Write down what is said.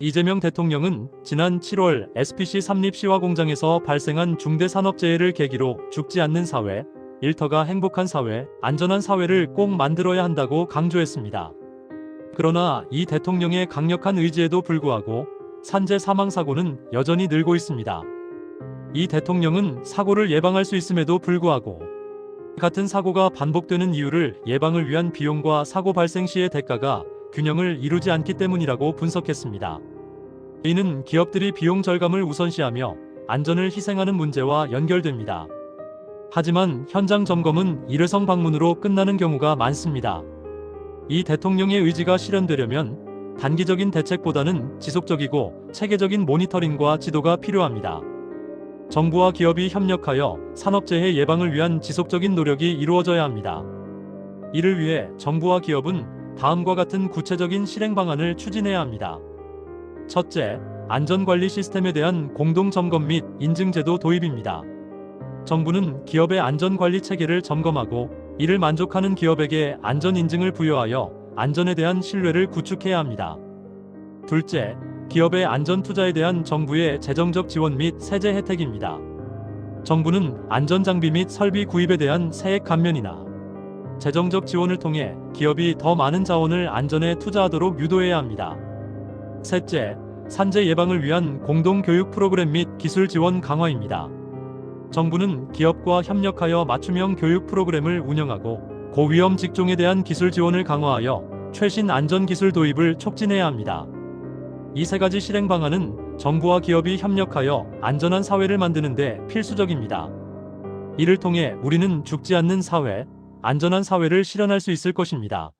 이재명 대통령은 지난 7월 SPC 삼립 시화 공장에서 발생한 중대 산업재해를 계기로 죽지 않는 사회, 일터가 행복한 사회, 안전한 사회를 꼭 만들어야 한다고 강조했습니다. 그러나 이 대통령의 강력한 의지에도 불구하고 산재 사망 사고는 여전히 늘고 있습니다. 이 대통령은 사고를 예방할 수 있음에도 불구하고 같은 사고가 반복되는 이유를 예방을 위한 비용과 사고 발생 시의 대가가 균형을 이루지 않기 때문이라고 분석했습니다. 이는 기업들이 비용 절감을 우선시하며 안전을 희생하는 문제와 연결됩니다. 하지만 현장 점검은 일회성 방문으로 끝나는 경우가 많습니다. 이 대통령의 의지가 실현되려면 단기적인 대책보다는 지속적이고 체계적인 모니터링과 지도가 필요합니다. 정부와 기업이 협력하여 산업재해 예방을 위한 지속적인 노력이 이루어져야 합니다. 이를 위해 정부와 기업은 다음과 같은 구체적인 실행 방안을 추진해야 합니다. 첫째, 안전관리 시스템에 대한 공동 점검 및 인증 제도 도입입니다. 정부는 기업의 안전관리 체계를 점검하고 이를 만족하는 기업에게 안전 인증을 부여하여 안전에 대한 신뢰를 구축해야 합니다. 둘째, 기업의 안전 투자에 대한 정부의 재정적 지원 및 세제 혜택입니다. 정부는 안전 장비 및 설비 구입에 대한 세액 감면이나 재정적 지원을 통해 기업이 더 많은 자원을 안전에 투자하도록 유도해야 합니다. 셋째, 산재 예방을 위한 공동 교육 프로그램 및 기술 지원 강화입니다. 정부는 기업과 협력하여 맞춤형 교육 프로그램을 운영하고 고위험 직종에 대한 기술 지원을 강화하여 최신 안전 기술 도입을 촉진해야 합니다. 이 세 가지 실행 방안은 정부와 기업이 협력하여 안전한 사회를 만드는 데 필수적입니다. 이를 통해 우리는 죽지 않는 사회, 안전한 사회를 실현할 수 있을 것입니다.